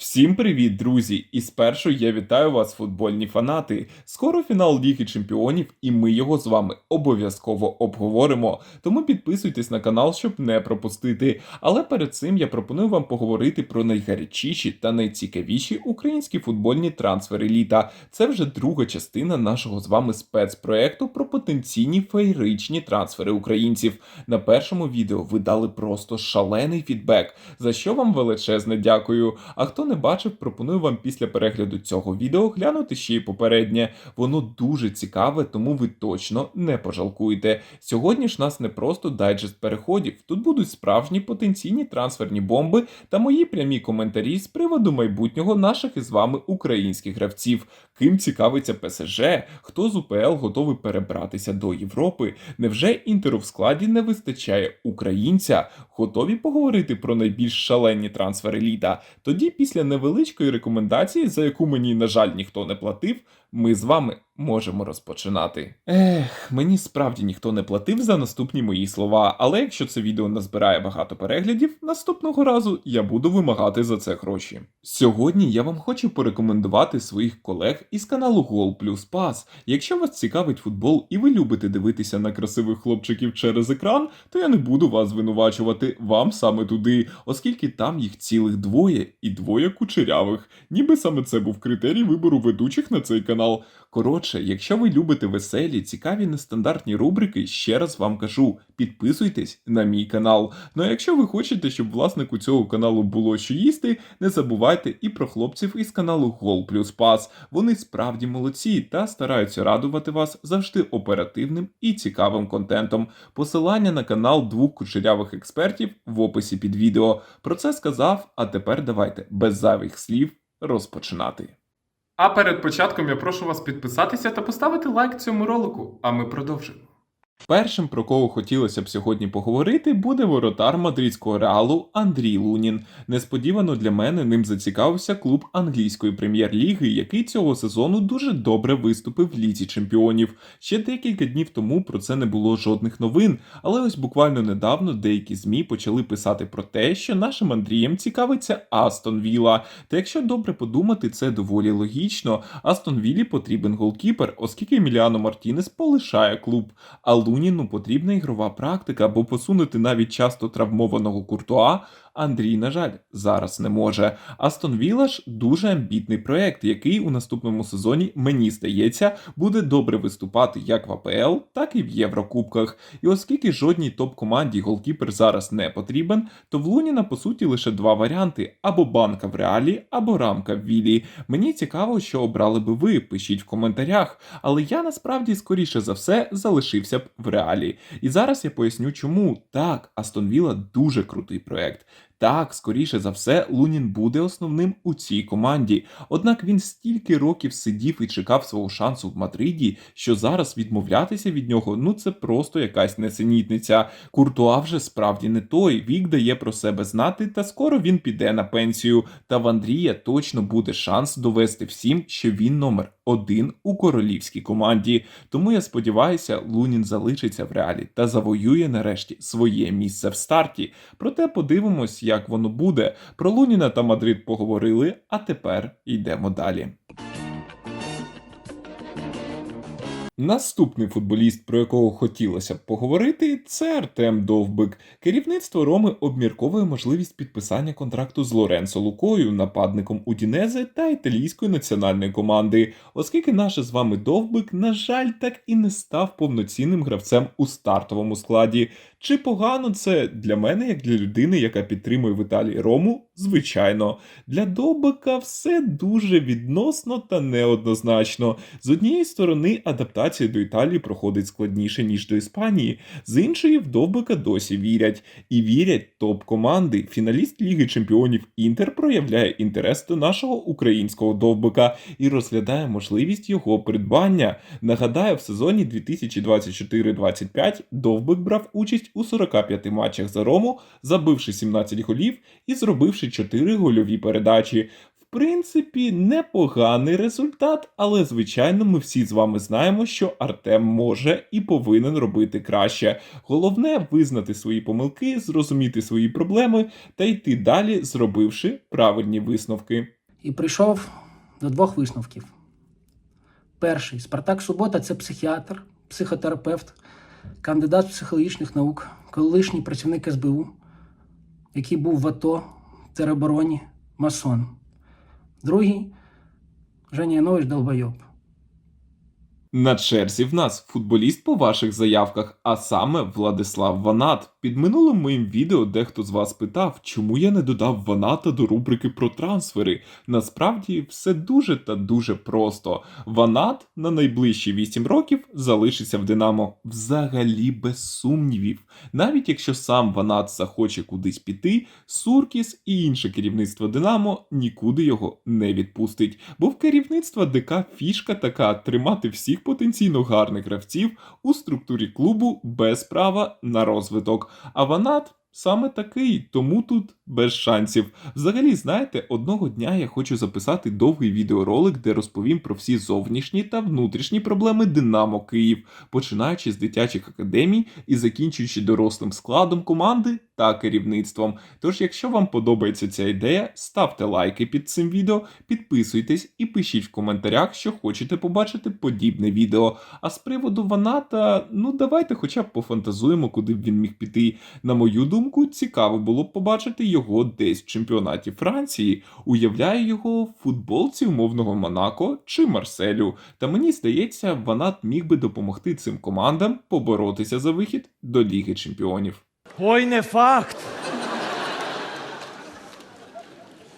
Всім привіт, друзі! І спершу я вітаю вас, футбольні фанати. Скоро фінал Ліги Чемпіонів, і ми його з вами обов'язково обговоримо. Тому підписуйтесь на канал, щоб не пропустити. Але перед цим я пропоную вам поговорити про найгарячіші та найцікавіші українські футбольні трансфери літа. Це вже друга частина нашого з вами спецпроекту про потенційні феєричні трансфери українців. На першому відео ви дали просто шалений фідбек, за що вам величезне дякую. А хто не бачив, пропоную вам після перегляду цього відео глянути ще й попереднє. Воно дуже цікаве, тому ви точно не пожалкуєте. Сьогодні ж нас не просто дайджест переходів. Тут будуть справжні потенційні трансферні бомби та мої прямі коментарі з приводу майбутнього наших із вами українських гравців. Ким цікавиться ПСЖ, хто з УПЛ готовий перебратися до Європи? Невже інтеру в складі не вистачає українця? Готові поговорити про найбільш шалені трансфери літа? Тоді, після невеличкої рекомендації, за яку мені, на жаль, ніхто не платив, ми з вами можемо розпочинати. Ех, мені справді ніхто не платив за наступні мої слова, але якщо це відео назбирає багато переглядів, наступного разу я буду вимагати за це гроші. Сьогодні я вам хочу порекомендувати своїх колег із каналу Гол Плюс Пас. Якщо вас цікавить футбол і ви любите дивитися на красивих хлопчиків через екран, то я не буду вас звинувачувати вам саме туди, оскільки там їх цілих двоє і двоє кучерявих. Ніби саме це був критерій вибору ведучих на цей канал. Коротше, якщо ви любите веселі, цікаві нестандартні рубрики, ще раз вам кажу: підписуйтесь на мій канал. Ну а якщо ви хочете, щоб власнику цього каналу було що їсти, не забувайте і про хлопців із каналу Гол Плюс Пас. Вони справді молодці та стараються радувати вас завжди оперативним і цікавим контентом. Посилання на канал двох кучерявих експертів в описі під відео. Про це сказав. А тепер давайте без зайвих слів розпочинати. А перед початком я прошу вас підписатися та поставити лайк цьому ролику, а ми продовжимо. Першим, про кого хотілося б сьогодні поговорити, буде воротар мадридського реалу Андрій Лунін. Несподівано для мене ним зацікавився клуб англійської прем'єр-ліги, який цього сезону дуже добре виступив в лізі чемпіонів. Ще декілька днів тому про це не було жодних новин, але ось буквально недавно деякі змі почали писати про те, що нашим Андрієм цікавиться Астон Вілла. Та якщо добре подумати, це доволі логічно. Астон Віллі потрібен голкіпер, оскільки Еміліано Мартінес полишає клуб. А Луніну потрібна ігрова практика, бо посунути навіть часто травмованого куртуа Андрій, на жаль, зараз не може. Астон Вілла ж дуже амбітний проект, який у наступному сезоні, мені здається, буде добре виступати як в АПЛ, так і в Єврокубках. І оскільки жодній топ-команді голкіпер зараз не потрібен, то в Луніна по суті лише два варіанти: або банка в реалі, або рамка в вілі. Мені цікаво, що обрали би ви, пишіть в коментарях. Але я насправді скоріше за все залишився б в реалі. І зараз я поясню, чому так, Астон Вілла дуже крутий проект. Так, скоріше за все, Лунін буде основним у цій команді. Однак він стільки років сидів і чекав свого шансу в Мадриді, що зараз відмовлятися від нього ну це просто якась несенітниця. Куртуа вже справді не той. Вік дає про себе знати, та скоро він піде на пенсію. Та в Андрія точно буде шанс довести всім, що він номер один у королівській команді. Тому я сподіваюся, Лунін залишиться в реалі та завоює нарешті своє місце в старті. Проте подивимось, як воно буде. Про Луніна та Мадрид поговорили, а тепер йдемо далі. Наступний футболіст, про якого хотілося б поговорити, це Артем Довбик. Керівництво Роми обмірковує можливість підписання контракту з Лоренцо Лукою, нападником Удінезе та італійської національної команди, оскільки наш з вами Довбик, на жаль, так і не став повноцінним гравцем у стартовому складі. Чи погано це для мене, як для людини, яка підтримує в Італії Рому? Звичайно, для Довбика все дуже відносно та неоднозначно. З однієї сторони, адаптація до Італії проходить складніше, ніж до Іспанії, з іншої, в Довбика досі вірять. І вірять топ-команди. Фіналіст Ліги Чемпіонів Інтер проявляє інтерес до нашого українського довбика і розглядає можливість його придбання. Нагадаю, в сезоні 2024-25 Довбик брав участь у 45 матчах за Рому, забивши 17 голів і зробивши 4 гольові передачі. Принципі, непоганий результат, але звичайно, ми всі з вами знаємо, що Артем може і повинен робити краще. Головне визнати свої помилки, зрозуміти свої проблеми та йти далі, зробивши правильні висновки. і прийшов до двох висновків. Перший Спартак Субота це психіатр, психотерапевт, кандидат психологічних наук, колишній працівник СБУ, який був в АТО, теробороні, масон. Другий Женя Янович Долбойоб. На черзі в нас футболіст по ваших заявках, а саме Владислав Ванат. Під минулим моїм відео дехто з вас питав, чому я не додав Ваната до рубрики про трансфери. Насправді все дуже та дуже просто. Ванат на найближчі 8 років залишиться в Динамо взагалі без сумнівів. Навіть якщо сам Ванат захоче кудись піти, Суркіс і інше керівництво Динамо нікуди його не відпустить. Бо в керівництва ДК фішка така тримати всіх потенційно гарних гравців у структурі клубу без права на розвиток. А Ванат саме такий, тому тут без шансів. Взагалі, знаєте, одного дня я хочу записати довгий відеоролик, де розповім про всі зовнішні та внутрішні проблеми Динамо Київ, починаючи з дитячих академій і закінчуючи дорослим складом команди та керівництвом. Тож, якщо вам подобається ця ідея, ставте лайки під цим відео, підписуйтесь і пишіть в коментарях, що хочете побачити подібне відео. А з приводу Ваната, ну давайте хоча б пофантазуємо, куди б він міг піти. На мою думку, цікаво було б побачити його десь в чемпіонаті Франції. Уявляю його в футболці умовного Монако чи Марселю. Та мені здається, Ванат міг би допомогти цим командам поборотися за вихід до Ліги Чемпіонів. Ой, не факт.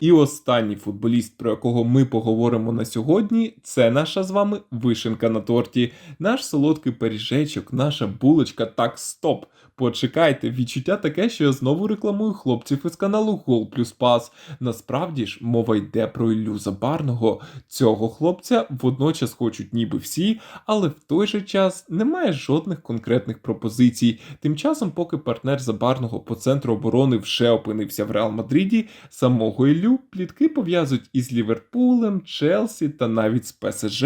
І останній футболіст, про якого ми поговоримо на сьогодні, це наша з вами вишенка на торті, наш солодкий пиріжечок, наша булочка. Так, стоп. Почекайте, відчуття таке, що я знову рекламую хлопців із каналу Гол плюс Пас. Насправді ж мова йде про Іллю Забарного. Цього хлопця водночас хочуть ніби всі, але в той же час немає жодних конкретних пропозицій. Тим часом, поки партнер Забарного по центру оборони вже опинився в Реал Мадриді, самого Іллю плітки пов'язують із Ліверпулем, Челсі та навіть з ПСЖ,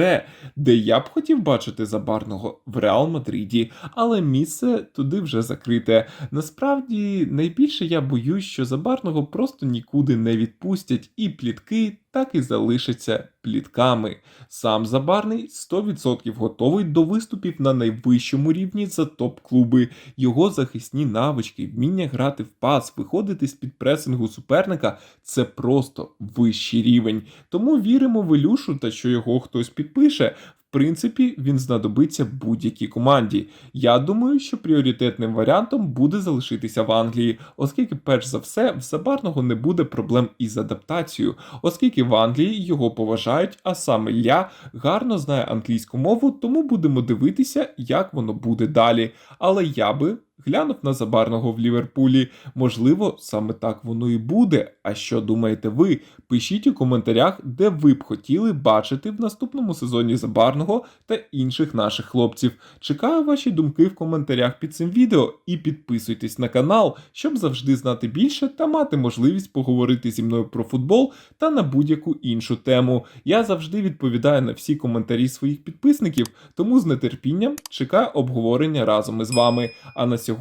де я б хотів бачити Забарного в Реал Мадриді, але місце туди вже закрите. Насправді, найбільше я боюсь, що Забарного просто нікуди не відпустять, і плітки так і залишаться плітками. Сам Забарний 100% готовий до виступів на найвищому рівні за топ-клуби. Його захисні навички, вміння грати в пас, виходити з під пресингу суперника це просто вищий рівень. Тому віримо в Ілюшу та що його хтось підпише. Принципі, він знадобиться будь-якій команді. Я думаю, що пріоритетним варіантом буде залишитися в Англії, оскільки, перш за все, в Забарного не буде проблем із адаптацією, оскільки в Англії його поважають, а саме я гарно знаю англійську мову, тому будемо дивитися, як воно буде далі. Але я би глянув на Забарного в Ліверпулі. Можливо, саме так воно і буде. А що думаєте ви? Пишіть у коментарях, де ви б хотіли бачити в наступному сезоні Забарного та інших наших хлопців. Чекаю ваші думки в коментарях під цим відео і підписуйтесь на канал, щоб завжди знати більше та мати можливість поговорити зі мною про футбол та на будь-яку іншу тему. Я завжди відповідаю на всі коментарі своїх підписників, тому з нетерпінням чекаю обговорення разом із вами. А на сьогодні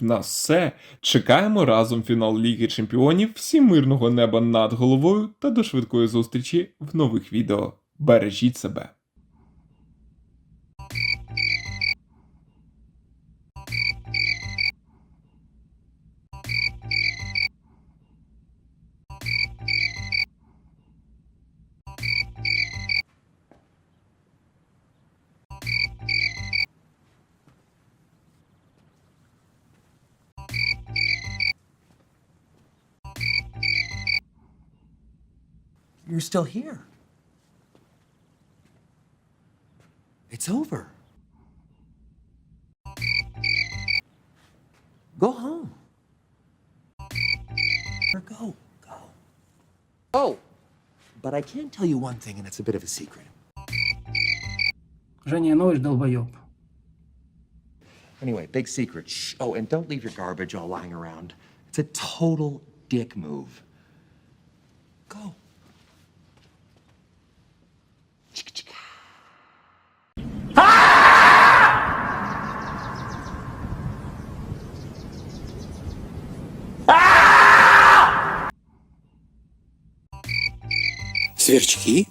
в нас все. Чекаємо разом фінал Ліги Чемпіонів, всім мирного неба над головою та до швидкої зустрічі в нових відео. Бережіть себе. You're still here. It's over. Go home. Or go. Go. Oh, but I can tell you one thing, and it's a bit of a secret. Женя Янович Долбойоб. Anyway, big secret. Shh. Oh, and don't leave your garbage all lying around. It's a total dick move. Go. Сверчки?